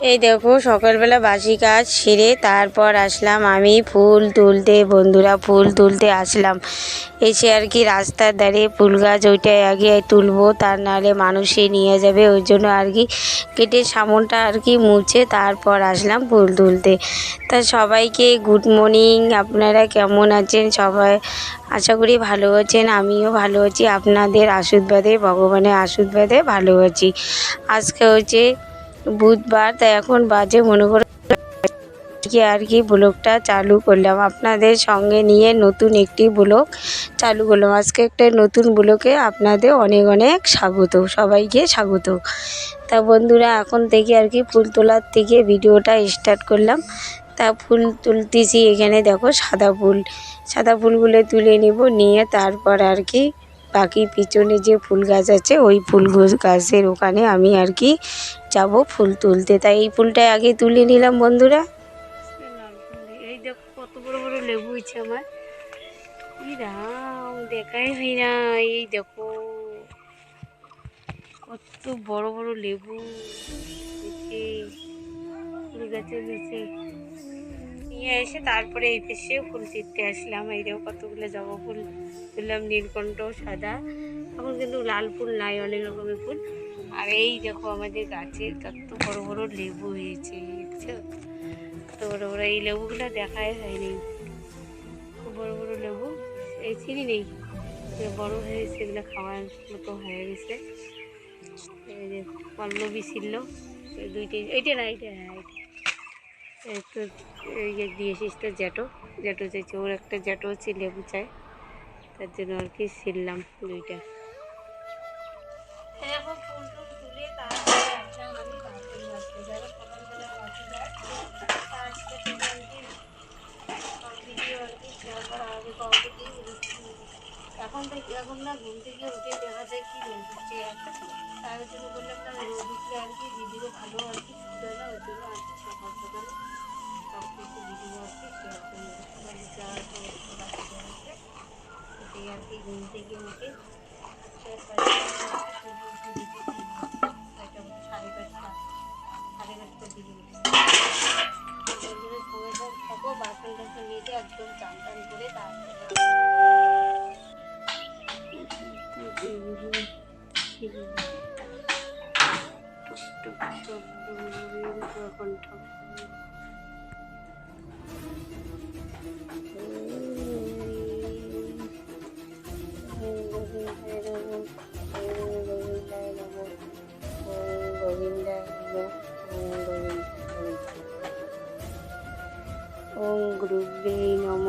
এই দেখো, সকালবেলা বাসি কাজ সেরে তারপর আসলাম আমি ফুল তুলতে, বন্ধুরা ফুল তুলতে আসলাম। এসে আর কি রাস্তার ধারে ফুল গাছ ওইটাই আগে তুলবো, তার নাহলে মানুষে নিয়ে যাবে, ওই জন্য আর কি কেটে সামনটা আর কি মুছে তারপর আসলাম ফুল তুলতে। তা সবাইকে গুড মর্নিং, আপনারা কেমন আছেন? সবাই আশা করি ভালো আছেন, আমিও ভালো আছি। আপনাদের আশীর্বাদে, ভগবানের আশীর্বাদে ভালো আছি। আজকে হচ্ছে বুধবার তাই এখন বাজে মনে করো আর কি ব্লগটা চালু করলাম। আপনাদের সঙ্গে নিয়ে নতুন একটি ব্লগ চালু করলাম। আজকে একটা নতুন ব্লগে আপনাদের অনেক অনেক স্বাগত, সবাইকে স্বাগত। তা বন্ধুরা, এখন থেকে আর কি ফুল তোলার থেকে ভিডিওটা স্টার্ট করলাম। তা ফুল তুলতেছি এখানে দেখো সাদা ফুল। সাদা ফুলগুলো তুলে নিব, নিয়ে তারপর আর কি বাকি পিছনে যে ফুল গাছ আছে, ওই ফুল গাছের ওখানে আমি আর কি যাব ফুল তুলতে। তাই এই ফুলটাই আগে তুলে নিলাম বন্ধুরা। এই দেখো কত বড় বড় লেবু হয়েছে আমার। দেখাই হয় না এই দেখো। কত বড় বড় লেবু। ফুল গাছের নিচে। নিয়ে এসে তারপরে এই দেশে ফুল চিনতে আসলাম। এই দেখো কতগুলো জবা ফুল তুললাম, নীলকণ্ঠ, সাদা। এখন কিন্তু লাল ফুল নাই, অনেক রকমের ফুল। আর এই দেখো আমাদের গাছের কত বড় বড় লেবু হয়েছে কত বড় বড় এই লেবুগুলো দেখাই হয়নি। খুব বড় বড় লেবু, এই চিনি নেই। বড় হয়েছে, এগুলো খাওয়ার মতো হয়ে গেছে। এই যে পল্লবী ছিল দুইটাই এইটা না, এইটা হ্যাঁ এইটা। এই তো এই যে দিয়ে এসিস তো জ্যাটো জ্যাটো চাইছে ওর একটা জ্যাটো হচ্ছে, লেবু চাই। তার জন্য আর কি ছিললাম দুইটা এখন ফুল টুল তুলে তারপরে এখন থেকে এখন না ঘুম থেকে উঠে দেখা যায় কি উঠছে তার জন্য বললাম, না রোদ উঠলে আর কি ভিডিও ভালো আর কি শুধু না ওই জন্য আর কি সকাল সকাল সব কিছু ভিডিও আর কি শেয়ার একটু বাসি যাচ্ছে এটাই আর কি ঘুম থেকে উঠে শেয়ার কণ্ঠ। ওম গুরুবে নম।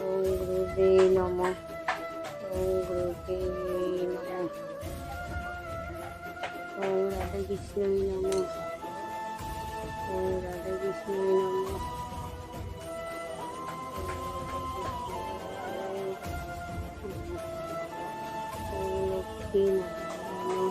ওম গুরুবে নম। ওম গুরুবে নম। ওম রাধা কৃষ্ণই নম।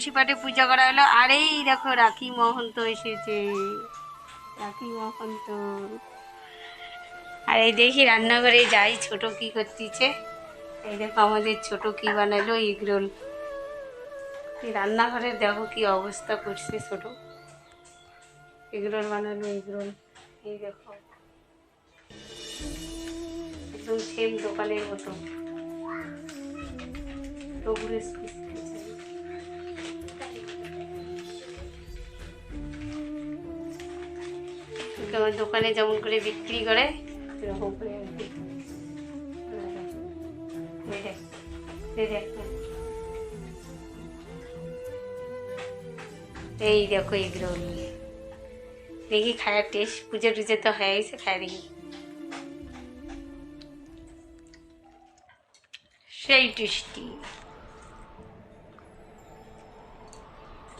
তুলসী পাটে পূজা করা হলো। আর এই দেখো, রাখি মহন্ত এসেছে। রাখি মহন্ত। আর এই দেখি রান্নাঘরে যাই, ছোট কি করতেছে। এই দেখো, আমাদের ছোট কি বানালো, এগরোল। রান্নাঘরের দেখো কি অবস্থা করছে ছোট। এগরোল বানালো, এগরোল। এই দেখো। একদম সেম দোকানের মতো। দোকানে যেমন করে বিক্রি করে এই দেখ, এই দেখ। খায়ার টেস্ট পুজো টুজো তো হয়ে গেছে খাই দেখি। সেই টেস্টি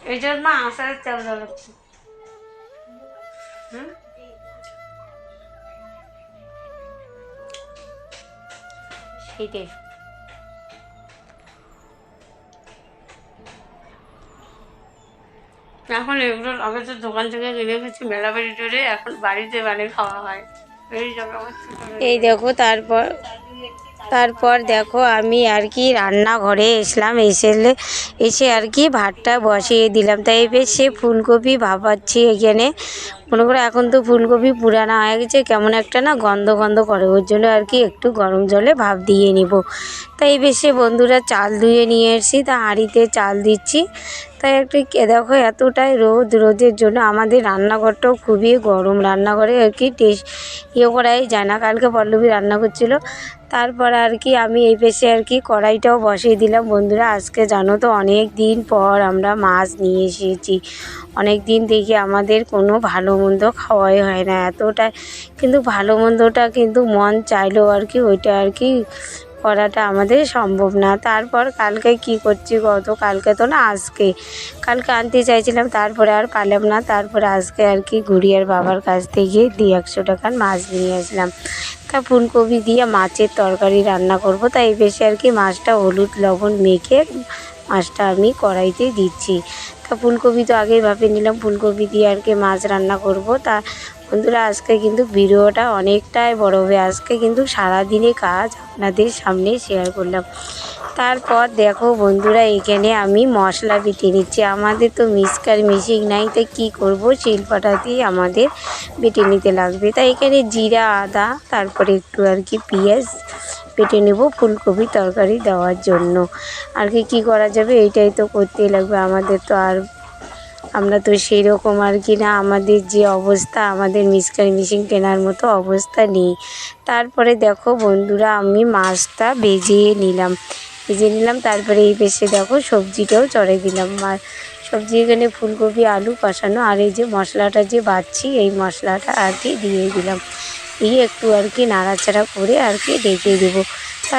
এই জন্য আসার চাল লাগছে হুম? সেইটাই এখন এগুলো আগে তো দোকান থেকে কিনে গেছি মেলা বাড়ি টরে, এখন বাড়িতে বানিয়ে খাওয়া হয়। এই দেখো, তারপর তারপর দেখো, আমি আর কি রান্নাঘরে এসলাম, এসে এসে আর কি ভাতটা বসিয়ে দিলাম। তাই সে ফুলকপি ভাপাচ্ছি এখানে। মনে করো এখন তো ফুলকপি পুরানো হয়ে গেছে, কেমন একটা না গন্ধ গন্ধ করে। ওর জন্য আর কি একটু গরম জলে ভাপ দিয়ে নিব। তাই বেশি বন্ধুরা চাল ধুয়ে নিয়ে এসেছি, তা হাঁড়িতে চাল দিচ্ছি। তাই একটু দেখো এতটাই রোদ, রোদের জন্য আমাদের রান্নাঘরটাও খুবই গরম। রান্নাঘরে আর কি টেস্ট ইয়ে করাই যায় না। কালকে পল্লবী রান্না করছিল, তারপর আর কি আমি এই পেশে আর কি কড়াইটাও বসিয়ে দিলাম। বন্ধুরা, আজকে জানো তো অনেক দিন পর আমরা মাছ নিয়ে এসেছি। অনেক দিন থেকে আমাদের কোনো ভালো মন্দ খাওয়াই হয় না এতটাই কিন্তু ভালো মন্দটা কিন্তু মন চাইলেও আর কি ওইটা আর কি করাটা আমাদের সম্ভব না। তারপর কালকে কি করছি গত কালকে তো না আজকে। কালকে আনতে চাইছিলাম, তারপরে আর পারলাম না। তারপরে আজকে আর কি গুড়িয়ার বাবার কাছ থেকে দিয়ে একশো টাকার মাছ নিয়ে আসলাম। তা ফুলকপি দিয়ে মাছের তরকারি রান্না করব। তাই বেশি আর কি মাছটা হলুদ লবণ মেখে মাছটা আমি কড়াইতে দিচ্ছি। তা ফুলকপি তো আগেই ভাবে নিলাম ফুলকপি দিয়ে আর কি মাছ রান্না করব। তা বন্ধুরা, আজকে কিন্তু ভিডিওটা অনেকটাই বড় হবে। আজকে কিন্তু সারাদিনে কাজ আপনাদের সামনে শেয়ার করলাম। তারপর দেখো বন্ধুরা, এখানে আমি মশলা বেটে নিচ্ছি। আমাদের তো মিক্সকার মেশিন নাই, তাই কী করব? শিলপাটাতেই আমাদের বেটে নিতে লাগবে। তাই এখানে জিরা, আদা, তারপরে একটু আর কি পেঁয়াজ বেটে নেব ফুলকপি তরকারি দেওয়ার জন্য। আর কি, কী করা যাবে এইটাই তো করতেই লাগবে। আমাদের তো আর, আমরা তো সেই রকম আর কি না। আমাদের যে অবস্থা, আমাদের মিক্সকার মেশিন কেনার মতো অবস্থা নেই। তারপরে দেখো বন্ধুরা, আমি মাছটা বেজিয়ে নিলাম। ভেজে নিলাম, তারপরে এই পেশে দেখো সবজিটাও চড়ে দিলাম। আর সবজি এখানে ফুলকপি, আলু কষানো, আর এই যে মশলাটা যে বাচ্ছি এই মশলাটা আর কি দিয়ে দিলাম। দিয়ে একটু আর কি নাড়াচাড়া করে আর কি ঢেকে দেবো।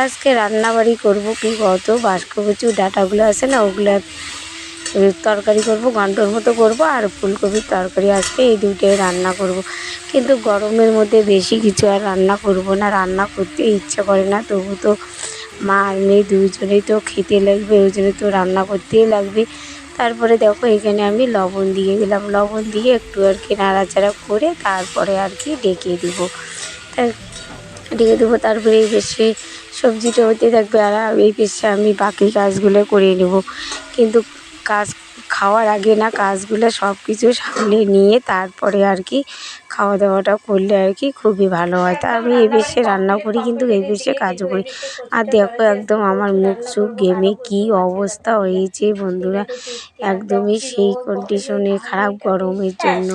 আজকে রান্নাবাড়ি করব কি কত বাস্ককচু ডাটাগুলো আছে না, ওগুলো তরকারি করব, ঘন্টর মতো করব আর ফুলকপির তরকারি আজকে এই দুটোই রান্না করব। কিন্তু গরমের মধ্যে বেশি কিছু আর রান্না করব না, রান্না করতে ইচ্ছা করে না। তবু তো মা আর মেয়ে দুজনেই তো খেতে লাগবে, ওই জন্য তো রান্না করতেই লাগবে। তারপরে দেখো এখানে আমি লবণ দিয়ে দিলাম। লবণ দিয়ে একটু আর কি নাড়াচাড়া করে তারপরে আর কি ডেকে দেবো। ডেকে দেবো, তারপরে এই বেশি সবজিটা হতে থাকবে আর এই বেশি আমি বাকি কাজগুলো করে নেব। কিন্তু কাজ খাওয়ার আগে না কাজগুলো সব কিছু সামলে নিয়ে তারপরে আর কি খাওয়া দাওয়াটা করলে আর কি খুবই ভালো হয়। তা আমি এ বেশে রান্না করি, কিন্তু এই বেশে কাজও করি। আর দেখো একদম আমার মুখ চুখ গেমে কি অবস্থা হয়েছে বন্ধুরা। একদমই সেই কন্ডিশনে খারাপ গরমের জন্য।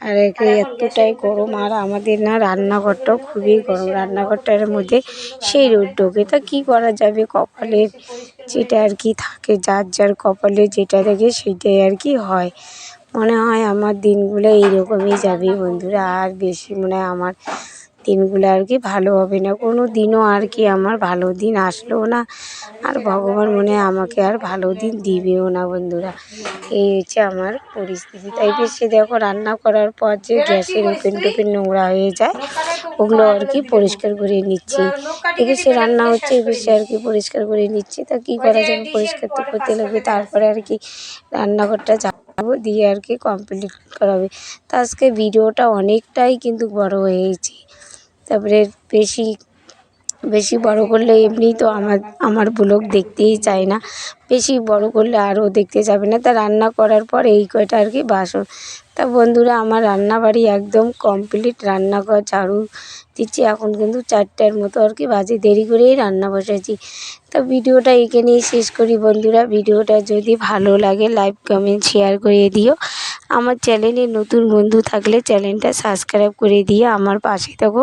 আর একে এতটাই গরম, আর আমাদের না রান্নাঘরটাও খুবই গরম। রান্নাঘরটার মধ্যে সেই রোদ ঢোকে তা কী করা যাবে? কপালের যেটা আর কি থাকে, যার যার কপালে যেটা থাকে সেটাই আর কি হয়। মনে হয় আমার দিনগুলো এইরকমই যাবে বন্ধুরা, আর বেশি মনে হয় আমার দিনগুলো আর কি ভালো হবে না। কোনো দিনও আর কি আমার ভালো দিন আসলেও না। আর ভগবান মনে হয় আমাকে আর ভালো দিন দিবেও না বন্ধুরা। এই হচ্ছে আমার পরিস্থিতি। তাই বেশি দেখো রান্না করার পর যে গ্যাসের ওপেন টোপেন নোংরা হয়ে যায়, ওগুলো আর কি পরিষ্কার করে নিচ্ছি। সে রান্না হচ্ছে বেশি আর কি পরিষ্কার করে নিচ্ছি। তা কী করা যাবে? পরিষ্কার তো করতে লাগবে। তারপরে আর কি রান্নাঘরটা যাব দিয়ে আর কি কমপ্লিট করাবে তা আজকে ভিডিওটা অনেকটাই কিন্তু বড় হয়েছে। তারপরে বেশি বেশি বড় করলে এমনিই তো আমার আমার ব্লগ দেখতেই চায় না। বেশি বড় করলে আরও দেখতে যাবে না। তা রান্না করার পর এই কয়টা আর কি বাসন। তা বন্ধুরা, আমার রান্নাবাড়ি একদম কমপ্লিট রান্নাঘর ঝাড়ু দিচ্ছি। এখন কিন্তু চারটার মতো আর কি বাজে। দেরি করেই রান্না বসেছি তা ভিডিওটা এখানেই শেষ করি বন্ধুরা। ভিডিওটা যদি ভালো লাগে লাইক কমেন্ট শেয়ার করে দিও। আমার চ্যানেলে নতুন বন্ধু থাকলে চ্যানেলটা সাবস্ক্রাইব করে দিয়ে আমার পাশে থাকো।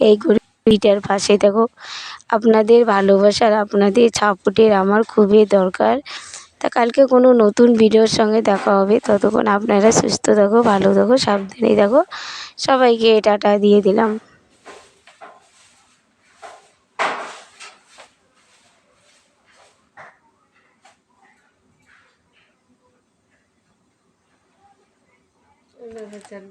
এই গরিটার পাশে থাকো। আপনাদের ভালোবাসার, আপনাদের সাপোর্টের আমার খুবই দরকার। তা কালকে কোনো নতুন ভিডিওর সঙ্গে দেখা হবে। ততক্ষণ আপনারা সুস্থ থাকো, ভালো থাকো, সাবধানে থাকো। সবাইকে টাটা দিয়ে দিলাম। hacer